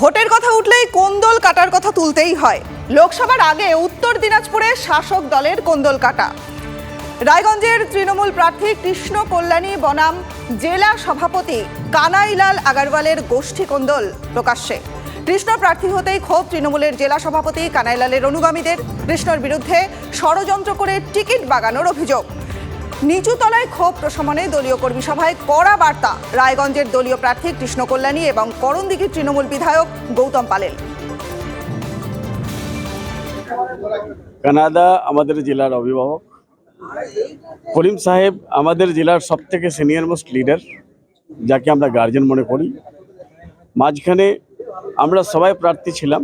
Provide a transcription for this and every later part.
ভোটের কথা উঠলেই কোন্দল কাটার কথা তুলতেই হয়। লোকসভার আগে উত্তর দিনাজপুরে শাসক দলের কোন্দল কাটা। রায়গঞ্জের তৃণমূল প্রার্থী কৃষ্ণ কল্যাণী বনাম জেলা সভাপতি কানাইলাল আগারওয়ালের গোষ্ঠী কোন্দল প্রকাশ্যে। কৃষ্ণ প্রার্থী হতেই ক্ষোভ তৃণমূলের জেলা সভাপতি কানাইলালের অনুগামীদের। কৃষ্ণর বিরুদ্ধে ষড়যন্ত্র করে টিকিট বাগানোর অভিযোগ। নিচু তলায় ক্ষোভ প্রশমনে দলীয় কর্মী সভায় কড়া বার্তা। রায়গঞ্জের দলীয় প্রার্থী কৃষ্ণ কল্যাণী এবং করণদিঘির তৃণমূল বিধায়ক গৌতম পালেল কানাডা আমাদের জেলার অভিভাবক। করিম সাহেব আমাদের জেলার সব থেকে সিনিয়র মোস্ট লিডার যাকে আমরা গার্জেন মনে করি। মাঝখানে আমরা সবাই প্রার্থী ছিলাম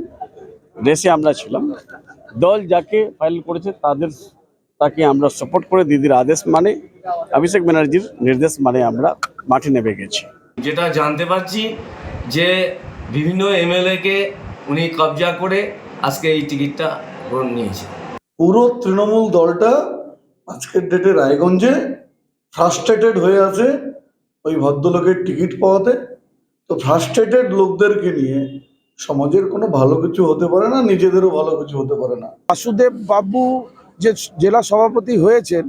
রেসে আমরা ছিলাম। দল যাকে ফাইল করেছে তাদের তাকে আমরা সাপোর্ট করে দিদির আদেশ মানে অভিষেক ব্যানার্জির নির্দেশ মানে আমরা মাঠে নেমে গেছি। যেটা জানতে পারছি যে বিভিন্ন এমএলএকে উনি কবজা করে আজকে এই টিকিটটা গ্রহণ নিয়েছে। পুরো তৃণমূল দলটা আজকের ডেটে রায়গঞ্জে ফ্রাস্ট্রেটেড হয়ে আছে ওই ভদ্রলোকের টিকিট পাওয়াতে। তো ফ্রাস্ট্রেটেড লোকদেরকে নিয়ে সমাজের কোনো ভালো কিছু হতে পারে না নিজেদেরও ভালো কিছু হতে পারে না। বাসুদেব বাবু যে জেলা সভাপতি হয়েছেন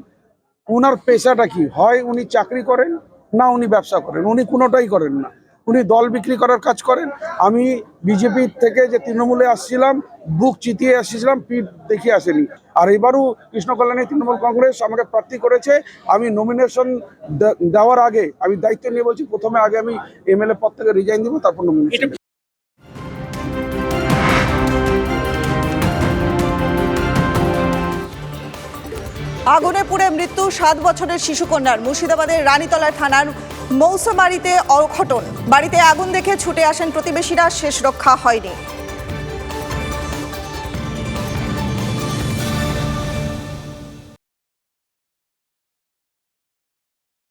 উনার পেশাটা কি? হয় উনি চাকরি করেন না উনি ব্যবসা করেন? উনি কোনোটাই করেন না। উনি দল বিক্রি করার কাজ করেন। আমি বিজেপি থেকে যে তৃণমূলে আসছিলাম বুক চিতিয়ে আসছিলাম পিঠ দেখিয়ে আসেনি। আর এবারও কৃষ্ণ কল্যাণী তৃণমূল কংগ্রেস আমাকে প্রার্থী করেছে। আমি নমিনেশন দেওয়ার আগে আমি দায়িত্ব নিয়ে বলছি প্রথমে আগে আমি এমএলএ পদ থেকে রিজাইন দিব তারপর নমিনেশন আগুনে পুড়ে মৃত্যু সাত বছরের শিশুকন্যার। মুর্শিদাবাদের রানীতলা থানার মৌসুমারিতে অঘটন। বাড়িতে আগুন দেখে ছুটে আসেন প্রতিবেশীরা শেষ রক্ষা হয়নি।